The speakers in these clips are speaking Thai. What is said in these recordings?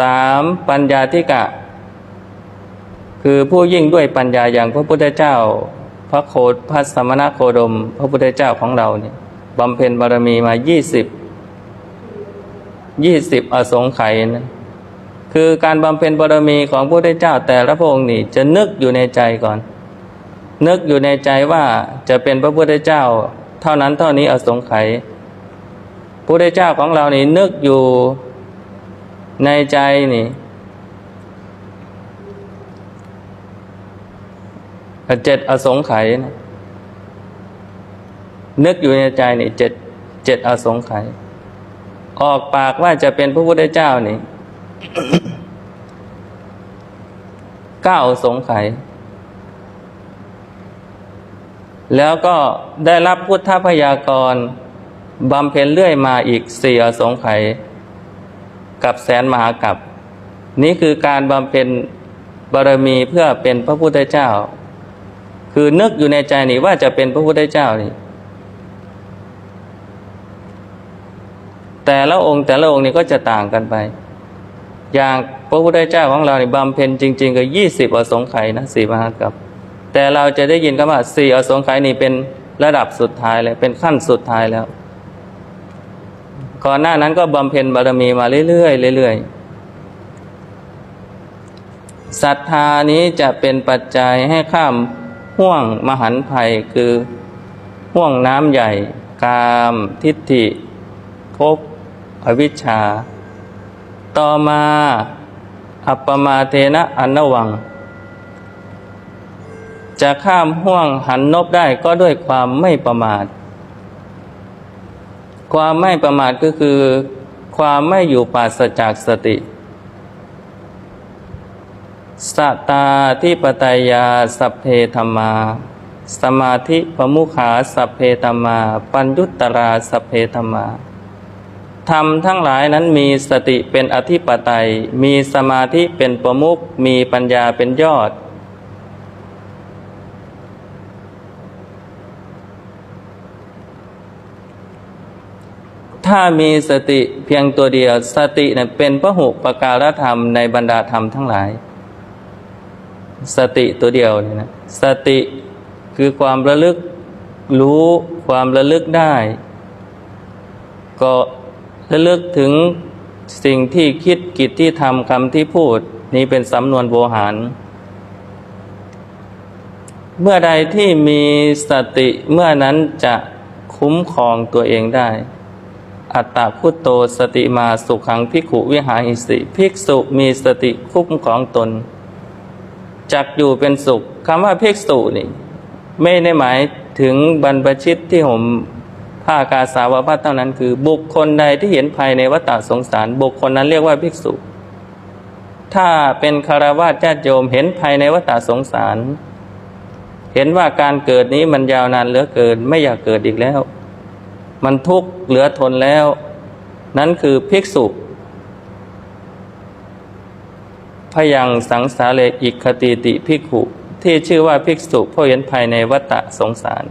สามปัญญาธิกะ คือผู้ยิ่งด้วยปัญญาอย่างพระพุทธเจ้า พระโคดพระสมณโคดม พระพุทธเจ้าของเราเนี่ยบำเพ็ญบารมีมายี่สิบยี่สิบอสงไขยนะคือการบำเพ็ญบารมีของพระพุทธเจ้าแต่ละพระองค์นี่จะนึกอยู่ในใจก่อน นึกอยู่ในใจว่าจะเป็นพระพุทธเจ้า เท่านั้นเท่านี้อสงไขยพระพุทธเจ้าของเรานี่นึกอยู่ ในใจนี่เจ็ดอสงไขยนะนึกอยู่ในใจนี่เจ็ดเจ็ดอสงไขยออกปากว่าจะเป็นพระพุทธเจ้านี่เก้าอสงไขยแล้วก็ได้รับพุทธพยากรบำเพ็ญเรื่อยมาอีกสี่อสงไขย กับแสนมหากับ นี่คือการบำเพ็ญบารมีเพื่อเป็นพระพุทธเจ้า คือนึกอยู่ในใจนี่ว่าจะเป็นพระพุทธเจ้านี่แต่ละองค์แต่ละองค์นี่ก็จะต่างกันไป อย่างพระพุทธเจ้าของเรานี่บำเพ็ญจริง ๆ ก็ยี่สิบอสงไขยนะสี่มหากับ แต่เราจะได้ยินคำว่าสี่อสงไขยนี่เป็นระดับสุดท้ายเลยเป็นขั้นสุดท้ายแล้ว ก่อนหน้านั้นก็บำเพ็ญบารมีมาเรื่อยๆเรื่อยๆศรัทธานี้จะเป็นปัจจัยให้ข้ามห่วงมหันภัยคือห่วงน้ำใหญ่ กาม ทิฏฐิภพอวิชชา ต่อมาอัปปมาเทนะอันนวัง จะข้ามห่วงหันนบได้ก็ด้วยความไม่ประมาท ความไม่ประมาทก็คือ ความไม่อยู่ปราศจากสติสตาที่ปไตยาสัพเพธรรมา สมาธิปมุขาสัพเพธรรมา ปัญญุตตราสัพเพธรรมาธรรมทั้งหลายนั้นมีสติเป็นอธิปไตย มีสมาธิเป็นประมุขมีปัญญาเป็นยอด ถ้ามีสติเพียงตัวเดียว สติเนี่ยเป็นพระหุปการธรรมในบรรดาธรรมทั้งหลาย สติตัวเดียวเนี่ยนะสติคือความระลึกรู้ความระลึกได้ ก็ระลึกถึงสิ่งที่คิดกิจที่ทำคำที่พูด นี้เป็นสำนวนโวหารเมื่อใดที่มีสติเมื่อนั้นจะคุ้มครองตัวเองได้ อัตตาพุโตสติมาสุขังพิขุวิหาหิสิภิกษุมีสติคุ้มของตนจักอยู่เป็นสุขคำว่าภิกษุนี่ ไม่ได้หมายถึงบรรพชิตที่ผมผ้ากาสาวพัดเท่านั้นคือ บุคคลใดที่เห็นภายในวัฏสงสาร บุคคลนั้นเรียกว่าภิกษุ ถ้าเป็นคารวะญาติโยมเห็นภายในวัฏสงสาร เห็นว่าการเกิดนี้มันยาวนานเหลือเกิน ไม่อยากเกิดอีกแล้ว มันทุกข์เหลือทนแล้ว นั้นคือภิกษุพยังสังสาเลอิกขติติภิกขุที่ชื่อว่าภิกษุผู้เห็นภายในวัฏสงสาร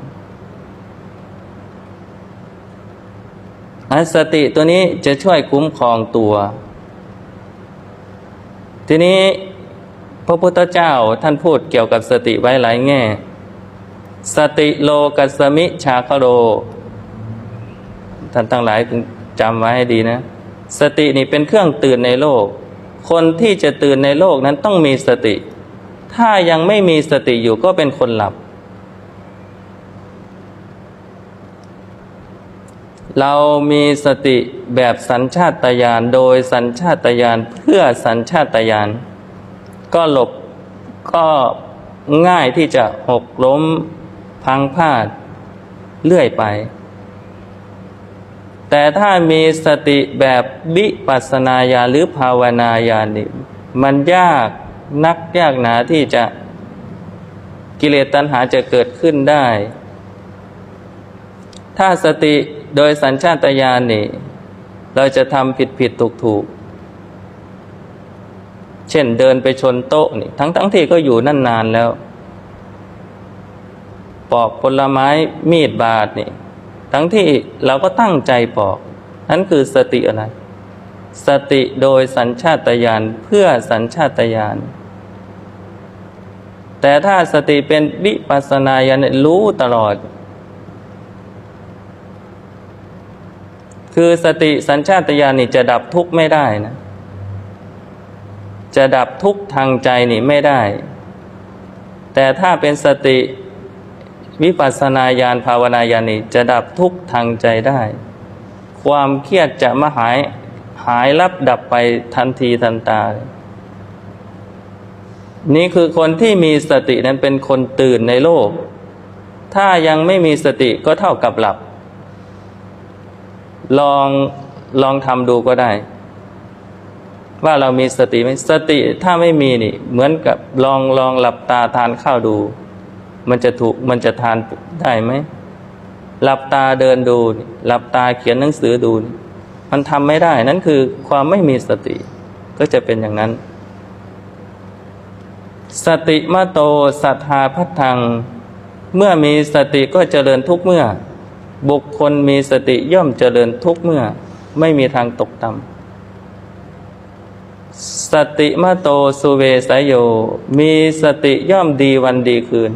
อัสติตัวนี้จะช่วยคุ้มครองตัว ทีนี้พระพุทธเจ้าท่านพูดเกี่ยวกับสติไว้หลายแง่ สติโลกัสมิชาคโร ท่านทั้งหลายจำไว้ให้ดีนะ สตินี่เป็นเครื่องตื่นในโลก คนที่จะตื่นในโลกนั้นต้องมีสติ ถ้ายังไม่มีสติอยู่ก็เป็นคนหลับ เรามีสติแบบสัญชาตญาณโดยสัญชาตญาณเพื่อสัญชาตญาณก็หลบก็ง่ายที่จะหกล้มพังพาดเรื่อยไป แต่ถ้ามีสติแบบวิปัสนาญาหรือภาวนาญาณนี่มันยากนักยากหนาที่จะกิเลสตัณหาจะเกิดขึ้นได้ ถ้าสติโดยสัญชาตญาณนี่ เราจะทำผิดผิดถูกถูกเช่นเดินไปชนโต๊ะนี่ ทั้งทั้งที่ก็อยู่นั่นนานแล้ว ปอกผลไม้มีดบาดนี่ ทั้งที่เราก็ตั้งใจปอก นั่นคือสติอะไร สติโดยสัญชาตญาณเพื่อสัญชาตญาณแต่ถ้าสติเป็นวิปัสสนาญาณรู้ตลอด คือสติสัญชาตญาณนี่จะดับทุกข์ไม่ได้นะ จะดับทุกข์ทางใจนี่ไม่ได้ แต่ถ้าเป็นสติ วิปัสสนาญาณภาวนาญาณนี่จะดับทุกทางใจได้ ความเครียดจะมาหายหายลับดับไปทันทีทันตา นี่คือคนที่มีสตินั้นเป็นคนตื่นในโลก ถ้ายังไม่มีสติก็เท่ากับหลับ ลองลองทำดูก็ได้ ว่าเรามีสติไหมสติถ้าไม่มีนี่ เหมือนกับลองลองหลับตาทานข้าวดู มันจะถูกมันจะทานได้ไหมหลับตาเดินดู หลับตาเขียนหนังสือดู มันทำไม่ได้นั่นคือความไม่มีสติ ก็จะเป็นอย่างนั้น สติมะโตสัทธาพัทัง เมื่อมีสติก็เจริญทุกเมื่อ บุคคลมีสติย่อมเจริญทุกเมื่อ ไม่มีทางตกต่ำสติมะโตสุเวสยโย มีสติย่อมดีวันดีคืน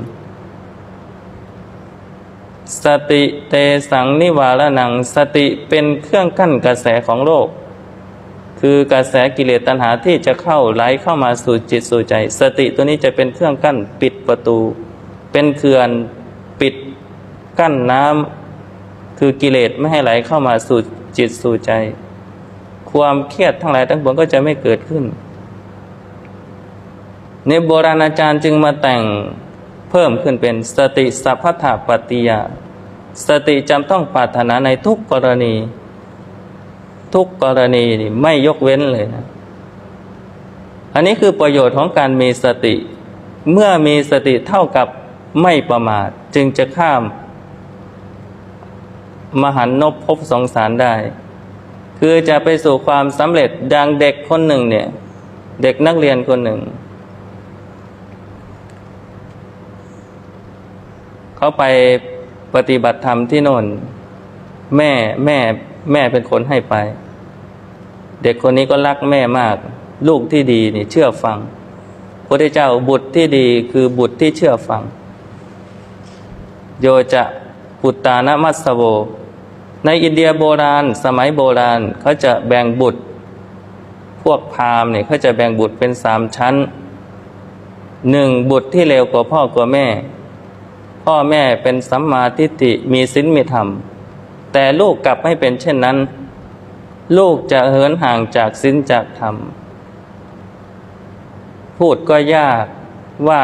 สติเตสังนิวาระนังสติเป็นเครื่องกั้นกระแสของโลก คือกระแสกิเลสตัณหาที่จะเข้าไหลเข้ามาสู่จิตสู่ใจ สติตัวนี้จะเป็นเครื่องกั้นปิดประตู เป็นเขื่อนปิดกั้นน้ำคือกิเลสไม่ให้ไหลเข้ามาสู่จิตสู่ใจ ความเครียดทั้งหลายทั้งปวงก็จะไม่เกิดขึ้น ในโบราณอาจารย์จึงมาแต่งเพิ่มขึ้นเป็นสติสัพพถาปฏิยา สติจำต้องปรารถนาในทุกกรณี ทุกกรณีนี่ไม่ยกเว้นเลยนะ อันนี้คือประโยชน์ของการมีสติ เมื่อมีสติเท่ากับไม่ประมาท จึงจะข้าม มหันนบพบสงสารได้ คือจะไปสู่ความสำเร็จดังเด็กคนหนึ่งเนี่ย เด็กนักเรียนคนหนึ่งเขาไป ปฏิบัติธรรมที่โน่น แม่แม่แม่เป็นคนให้ไป เด็กคนนี้ก็รักแม่มาก ลูกที่ดีนี่เชื่อฟังพระเจ้าบุตรที่ดีคือบุตรที่เชื่อฟัง โยจะปุตตานมัสโวในอินเดียโบราณ สมัยโบราณเขาจะแบ่งบุตร พวกพราหมณ์เนี่ยเขาจะแบ่งบุตรเป็นสามชั้นหนึ่งบุตรที่เลวกว่าพ่อกว่าแม่ พ่อแม่เป็นสัมมาทิฏฐิมีศีลมีธรรม แต่ลูกกลับไม่เป็นเช่นนั้น ลูกจะเหินห่างจากศีลจากธรรม พูดก็ยากว่า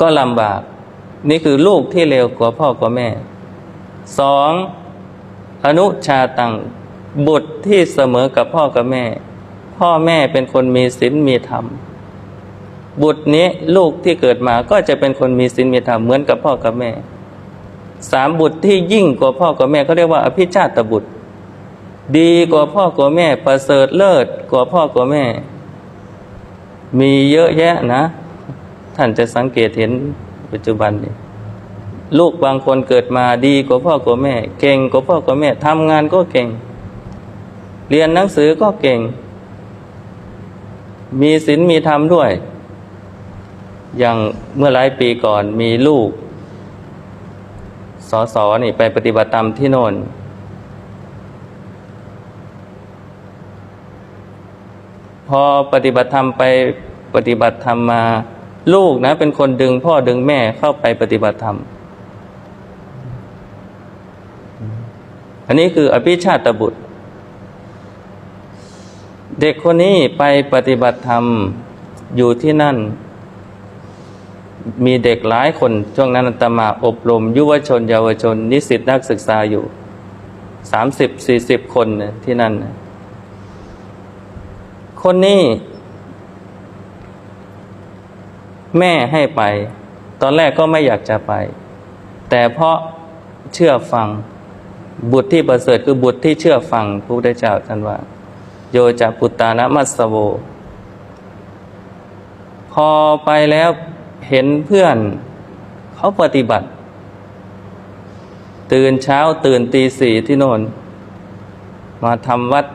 ก็ลำบาก นี่คือลูกที่เลวกว่าพ่อกว่าแม่สองอนุชาตังบุตรที่เสมอกับพ่อกับแม่ พ่อแม่เป็นคนมีศีลมีธรรม บุตรนี้ลูกที่เกิดมาก็จะเป็นคนมีศีลมีธรรมเหมือนกับพ่อกับแม่สามบุตรที่ยิ่งกว่าพ่อกับแม่เขาเรียกว่าอภิชาตบุตร ดีกว่าพ่อกว่าแม่ประเสริฐเลิศกว่าพ่อกว่าแม่ มีเยอะแยะนะ ท่านจะสังเกตเห็นปัจจุบันนี้ลูกบางคนเกิดมาดีกว่าพ่อกว่าแม่ เก่งกว่าพ่อกว่าแม่ทำงานก็เก่ง เรียนหนังสือก็เก่ง มีศีลมีธรรมด้วย อย่างเมื่อหลายปีก่อนมีลูกสอสอนี่ไปปฏิบัติธรรมที่โน่น พอปฏิบัติธรรมไปปฏิบัติธรรมมา ลูกนะ เป็นคนดึงพ่อดึงแม่เข้าไปปฏิบัติธรรม อันนี้คืออภิชาตบุตร เด็กคนนี้ไปปฏิบัติธรรมอยู่ที่นั่น มีเด็กหลายคนช่วงนั้นอาตมาอบรม ยุวชน เยาวชน นิสิตนักศึกษาอยู่สามสิบสี่สิบคนที่นั่น คนนี้แม่ให้ไป ตอนแรกก็ไม่อยากจะไป แต่เพราะเชื่อฟังบุตรที่ประเสริฐคือบุตรที่เชื่อฟังพระพุทธเจ้าท่านว่า โยจะปุตตานะมัสโว พอไปแล้ว เห็นเพื่อนเขาปฏิบัติ ตื่นเช้าตื่นตีสี่ที่โน่นมาทำวัด